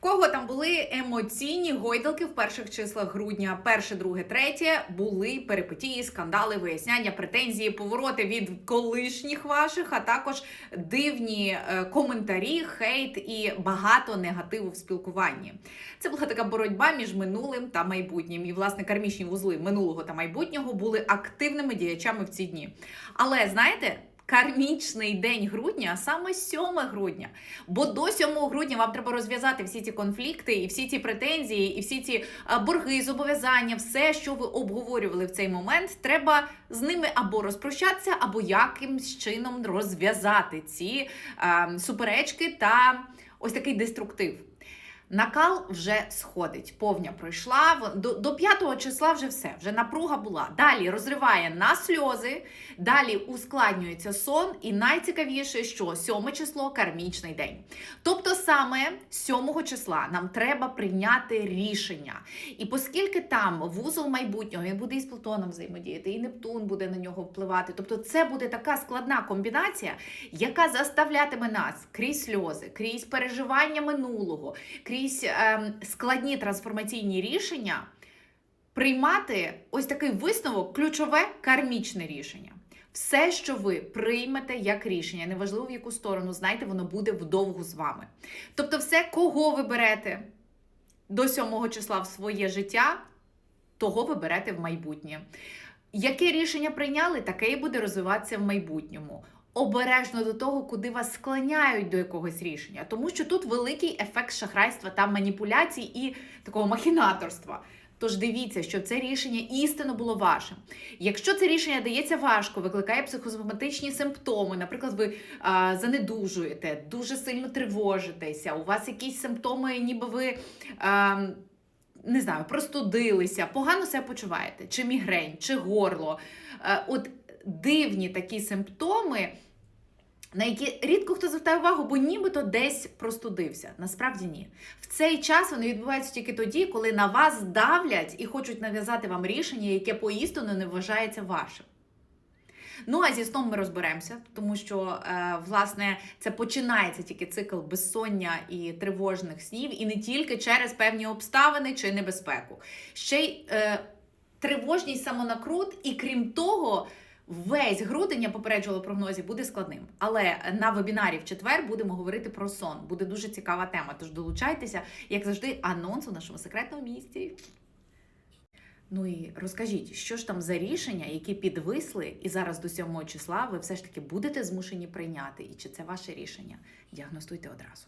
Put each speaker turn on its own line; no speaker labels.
кого там були емоційні гойдалки в перших числах грудня, перше, друге, третє були перипетії, скандали, виясняння, претензії, повороти від колишніх ваших, а також дивні е, коментарі, хейт і багато негативу в спілкуванні. Це була така боротьба між минулим та майбутнім. І власне кармічні вузли минулого та майбутнього були активними діячами в ці дні. Але знаєте. Кармічний день грудня саме 7 грудня. Бо до 7 грудня вам треба розв'язати всі ці конфлікти, і всі ці претензії, і всі ці борги, зобов'язання, все, що ви обговорювали в цей момент, треба з ними або розпрощатися, або якимсь чином розв'язати ці а, суперечки та ось такий деструктив. Накал вже сходить, повня пройшла. До, до 5 числа вже все, вже напруга була. Далі розриває на сльози, далі ускладнюється сон, і найцікавіше, що 7 число кармічний день. Тобто саме 7 числа нам треба прийняти рішення. І оскільки там вузол майбутнього він буде із Плутоном взаємодіяти, і Нептун буде на нього впливати. Тобто, це буде така складна комбінація, яка заставлятиме нас крізь сльози, крізь переживання минулого, крізь ем, складні трансформаційні рішення приймати ось такий висновок, ключове кармічне рішення. Все, що ви приймете як рішення, неважливо в яку сторону, знайте, воно буде вдовго з вами. Тобто, все, кого ви берете до 7 числа в своє життя, того ви берете в майбутнє. Яке рішення прийняли, таке і буде розвиватися в майбутньому. Обережно до того, куди вас склоняють до якогось рішення, тому що тут великий ефект шахрайства та маніпуляцій і такого махінаторства. Тож дивіться, щоб це рішення істинно було вашим. Якщо це рішення дається важко, викликає психосоматичні симптоми, наприклад, ви а, занедужуєте, дуже сильно тривожитеся, у вас якісь симптоми, ніби ви. А, не знаю, простудилися, погано себе почуваєте, чи мігрень, чи горло. Е, От дивні такі симптоми, на які рідко хто звертає увагу, бо нібито десь простудився. Насправді ні. В цей час вони відбуваються тільки тоді, коли на вас давлять і хочуть нав'язати вам рішення, яке поістину не вважається вашим. Ну а зі сном ми розберемося, тому що е, власне це починається тільки цикл безсоння і тривожних снів, і не тільки через певні обставини чи небезпеку. Ще й е, тривожність самонакрут, і крім того, весь грудень, я попереджувала прогнозі, буде складним. Але на вебінарі в четвер будемо говорити про сон. Буде дуже цікава тема. Тож долучайтеся, як завжди, анонс у нашому секретному місці. Ну і розкажіть, що ж там за рішення, які підвисли, і зараз до 7 числа ви все ж таки будете змушені прийняти, і чи це ваше рішення? Діагностуйте одразу.